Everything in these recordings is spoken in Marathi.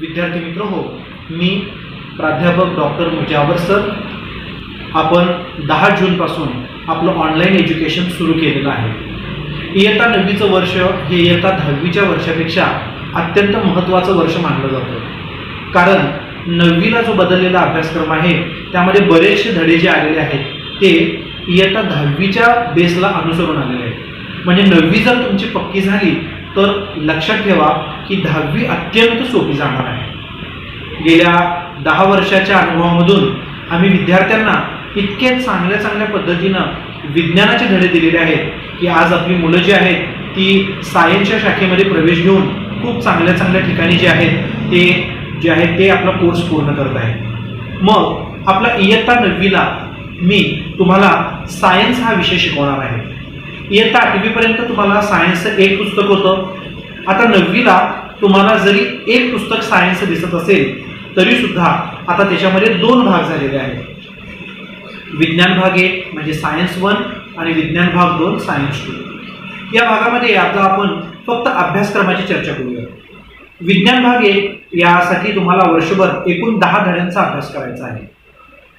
विद्यार्थी मित्र हो मी प्राध्यापक डॉक्टर मुजावर सर. आपण दहा जूनपासून आपलं ऑनलाईन एज्युकेशन सुरू केलेलं आहे. इयत्ता नववीचं वर्ष हे इयत्ता दहावीच्या वर्षापेक्षा अत्यंत महत्त्वाचं वर्ष मानलं जातं. कारण नववीला जो बदललेला अभ्यासक्रम आहे त्यामध्ये बरेचसे धडे जे आलेले आहेत ते इयत्ता दहावीच्या बेसला अनुसरून आलेले आहेत. म्हणजे नववी जर तुमची पक्की झाली तर लक्षात ठेवा की दहावी अत्यंत सोपी जाणार आहे. गेल्या दहा वर्षाच्या अनुभवामधून आम्ही विद्यार्थ्यांना इतके चांगल्या चांगल्या पद्धतीनं विज्ञानाचे धडे दिलेले आहेत की आज आपली मुलं जी आहेत ती सायन्सच्या शाखेमध्ये प्रवेश घेऊन खूप चांगल्या चांगल्या ठिकाणी जे आहेत ते जे आहेत ते आपला कोर्स पूर्ण करत आहेत. मग आपला इयत्ता नववीला मी तुम्हाला सायन्स हा विषय शिकवणार आहे. इयत्ता आठवीपर्यंत तुम्हाला सायन्सचं एक पुस्तक होतं. आता नववीला तुम्हाला जरी एक पुस्तक सायन्स दिसत असेल तरी सुद्धा आता त्याच्यामध्ये दोन भाग झालेले आहेत. विज्ञान भाग एक म्हणजे सायन्स वन आणि विज्ञान भाग दोन सायन्स टू या भागामध्ये आता आपण फक्त अभ्यासक्रमाची चर्चा करूया. विज्ञान भाग एक यासाठी तुम्हाला वर्षभर एकूण दहा धड्यांचा अभ्यास करायचा आहे.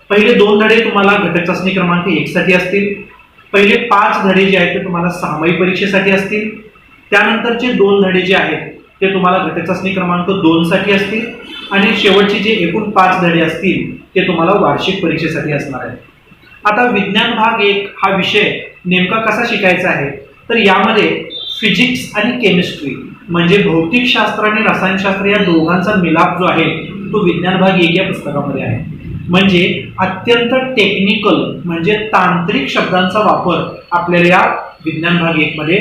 पहिले दोन धडे तुम्हाला घटक चाचणी क्रमांक एकसाठी असतील. पहिले पाच धडे जे आहेत ते तुम्हाला सामायिक परीक्षेसाठी असतील त्यानंतरचे दोन धडे जे आहेत ते तुम्हाला घटचाचणी क्रमांक दोनसाठी असतील आणि शेवटचे जे एकूण पाच धडे असतील ते तुम्हाला वार्षिक परीक्षेसाठी असणार आहे आता विज्ञान भाग एक हा विषय नेमका कसा शिकायचा आहे? तर यामध्ये फिजिक्स आणि केमिस्ट्री म्हणजे भौतिकशास्त्र आणि रसायनशास्त्र या दोघांचा मिलाप जो आहे तो विज्ञान भाग एक या पुस्तकामध्ये आहे. म्हणजे अत्यंत टेक्निकल म्हणजे तांत्रिक शब्दांचा वापर आपल्याला या विज्ञान भाग एकमध्ये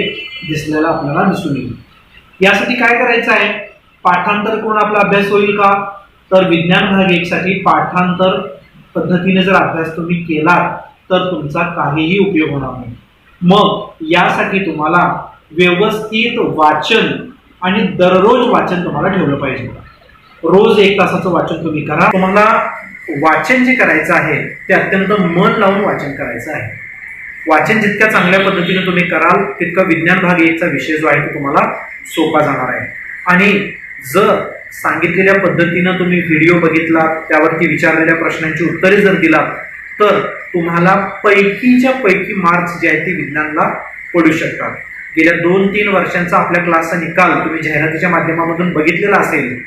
दिसलेला आपल्याला दिसून येईल. यासाठी काय करायचं आहे? पाठांतर करून आपला अभ्यास होईल का? तर विज्ञान भाग एकसाठी पाठांतर पद्धतीने जर अभ्यास तुम्ही केलात तर तुमचा काहीही उपयोग होणार नाही. मग यासाठी तुम्हाला व्यवस्थित वाचन आणि दररोज वाचन तुम्हाला ठेवलं पाहिजे. रोज एक तासाचं वाचन तुम्ही करा. तुम्हाला वाचन जे करायचं आहे ते अत्यंत मन लावून वाचन करायचं आहे. वाचन जितक्या चांगल्या पद्धतीने तुम्ही कराल तितका विज्ञान भाग एकचा विषय जो आहे तो तुम्हाला सोपा जाणार आहे. आणि जर सांगितलेल्या पद्धतीनं तुम्ही व्हिडिओ बघितला त्यावरती विचारलेल्या प्रश्नांची उत्तरे जर दिलात तर तुम्हाला पैकीच्या पैकी मार्क्स जे आहेत ते विज्ञानला पडू शकतात. गेल्या दोन तीन वर्षांचा आपल्या क्लासचा निकाल तुम्ही जाहिरातीच्या माध्यमामधून बघितलेला असेल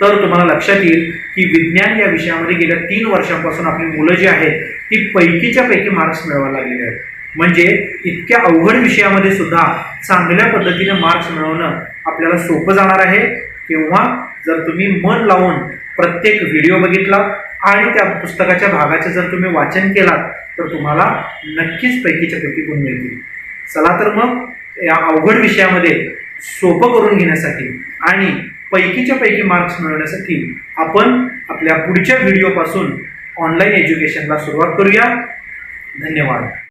तर तुम्हाला लक्षात येईल की विज्ञान या विषयामध्ये गेल्या तीन वर्षांपासून आपली मुलं जी आहेत ती पैकीच्या पैकी मार्क्स मिळवायला लागलेली आहेत. म्हणजे इतक्या अवघड विषयामध्ये सुद्धा चांगल्या पद्धतीने मार्क्स मिळवणं आपल्याला सोपं जाणार आहे. किंवा जर तुम्ही मन लावून प्रत्येक व्हिडिओ बघितला आणि त्या पुस्तकाच्या भागाचे जर तुम्ही वाचन केलात तर तुम्हाला नक्कीच पैकीच्या पैकी गुण मिळतील. चला तर मग या अवघड विषयामध्ये सोपं करून घेण्यासाठी आणि पैकीच्या पैकी मार्क्स मिळवण्यासाठी आपण आपल्या पुढच्या व्हिडिओपासून ऑनलाईन एज्युकेशनला सुरुवात करूया. धन्यवाद.